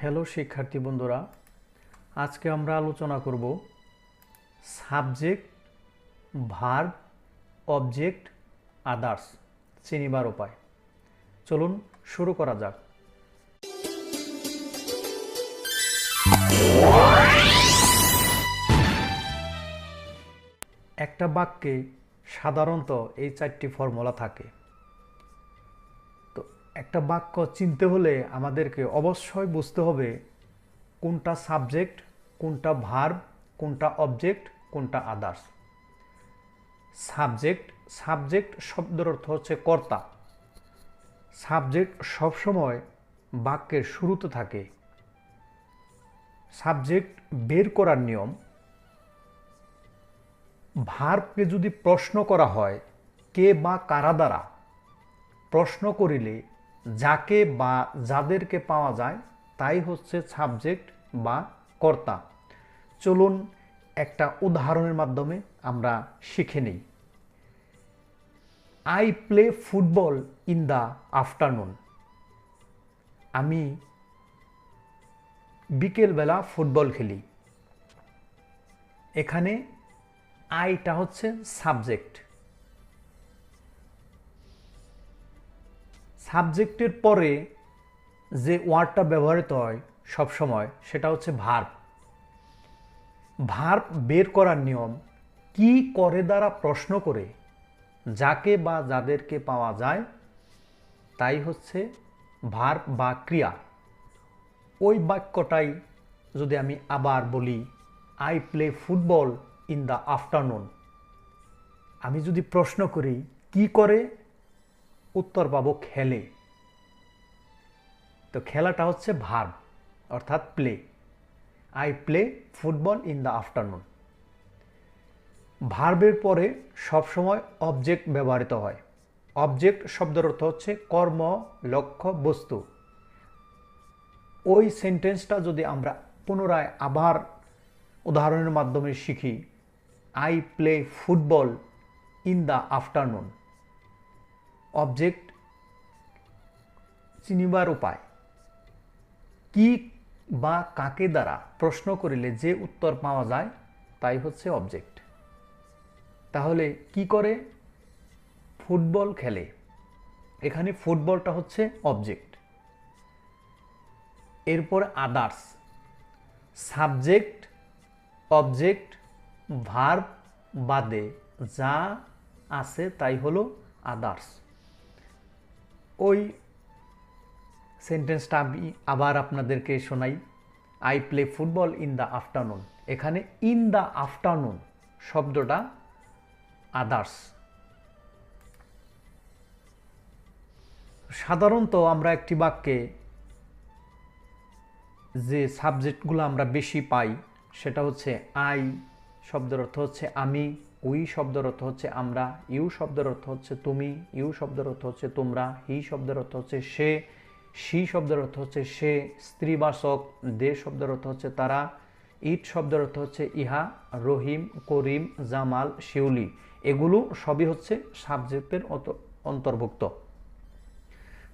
Hello শিক্ষার্থী বন্ধুরা, আজকে আমরা আলোচনা করব সাবজেক্ট, ভার্ব, অবজেক্ট, আদার্স, চিনিবার উপায়। চলুন শুরু করা যাক। একটা বাক্যে সাধারণত এই চারটি ফর্মুলা থাকে। একটা বাক্য চিনতে হলে আমাদেরকে অবশ্যই বুঝতে হবে কোনটা সাবজেক্ট, কোনটা ভার্ব, কোনটা অবজেক্ট, কোনটা আদার্স। সাবজেক্ট সাবজেক্ট শব্দের অর্থ হচ্ছে কর্তা। সাবজেক্ট সবসময় বাক্যের শুরুতে থাকে। সাবজেক্ট বের করার নিয়ম। ভার্বকে যদি প্রশ্ন করা হয়, কে বা কারা দ্বারা প্রশ্ন করিলে যাকে বা যাদেরকে পাওয়া যায়, তাই হচ্ছে সাবজেক্ট বা কর্তা। চলুন একটা উদাহরণের মাধ্যমে আমরা শিখে নিই। I play football in the afternoon আমি বিকেলবেলা ফুটবল খেলি। এখানে আইটা হচ্ছে সাবজেক্ট সাবজেক্টের পরে যে ওয়ার্ডটা ব্যবহৃত হয় সব সময় সেটা হচ্ছে ভার্ব। ভার্ব বের করার নিয়ম, কি করে দ্বারা প্রশ্ন করে, যাকে বা যাদেরকে পাওয়া যায়, তাই হচ্ছে ভার্ব বা ক্রিয়া। ওই বাক্যটাই যদি আমি আবার বলি I play football in the afternoon আমি যদি প্রশ্ন করি, কি করে? উত্তর পাবো খেলে। তো খেলাটা হচ্ছে ভার্ব, অর্থাৎ play. I play football in the afternoon. ভার্বের পরে সবসময় অবজেক্ট ব্যবহৃত হয়। অবজেক্ট শব্দের অর্থ হচ্ছে কর্ম, লক্ষ্য, বস্তু। ওই সেন্টেন্সটা যদি আমরা পুনরায় আবার উদাহরণের মাধ্যমে শিখি, I play football in the afternoon. Object চিনিবার উপায়? কি বা কাকে দ্বারা প্রশ্ন করিলে যে উত্তর পাওয়া যায়, তাই হচ্ছে অবজেক্ট তাহলে কি করে? ফুটবল খেলে। এখানে ফুটবলটা হচ্ছে অবজেক্ট এরপর আদার্স সাবজেক্ট অবজেক্ট ভার্ব বাদে যা আছে তাই হলো আদার্স ওই সেন্টেন্সটা আমি আবার আপনাদেরকে শোনাই। I play football in the afternoon এখানে ইন দ্য আফটারনুন শব্দটা আদার্স সাধারণত আমরা একটি বাক্যে যে সাবজেক্টগুলো আমরা বেশি পাই, সেটা হচ্ছে আই শব্দের অর্থ হচ্ছে আমি। উই শব্দের অর্থ হচ্ছে আমরা, ইউ শব্দের অর্থ হচ্ছে তুমি, ইউ শব্দের অর্থ হচ্ছে তোমরা, হি শব্দের অর্থ হচ্ছে সে সি শব্দের অর্থ হচ্ছে সে স্ত্রীবাসক দে শব্দের অর্থ হচ্ছে তারা, ইট শব্দের অর্থ হচ্ছে ইহা, রহিম, করিম, জামাল, শিউলি। এগুলো সবই হচ্ছে সাবজেক্টের অন্তর্ভুক্ত।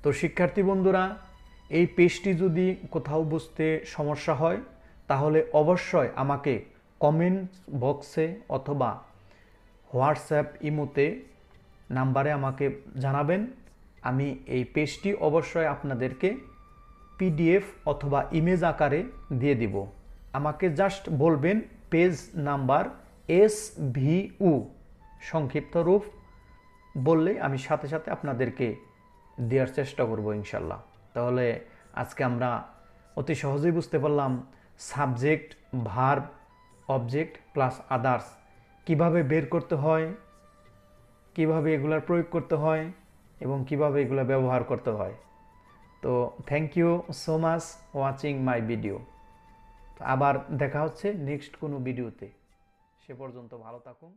তো শিক্ষার্থী বন্ধুরা, এই পেজটি যদি কোথাও বুঝতে সমস্যা হয়, তাহলে অবশ্যই আমাকে কমেন্ট বক্সে অথবা হোয়াটসঅ্যাপ, ইমোতে নাম্বারে আমাকে জানাবেন। আমি এই পেজটি অবশ্যই আপনাদেরকে পিডিএফ অথবা ইমেজ আকারে দিয়ে দিব। আমাকে জাস্ট বলবেন, পেজ নাম্বার এস ভিউ সংক্ষিপ্ত রূপ, বললে আমি সাথে সাথে আপনাদেরকে দেওয়ার চেষ্টা করব ইনশাল্লাহ। তাহলে আজকে আমরা অতি সহজেই বুঝতে পারলাম, subject, verb, object plus others কীভাবে বের করতে হয়, কীভাবে এগুলার প্রয়োগ করতে হয় এবং কীভাবে এগুলো ব্যবহার করতে হয়। তো thank you so much watching my video আবার দেখা হচ্ছে নেক্সট কোনো ভিডিওতে সে পর্যন্ত ভালো থাকুন।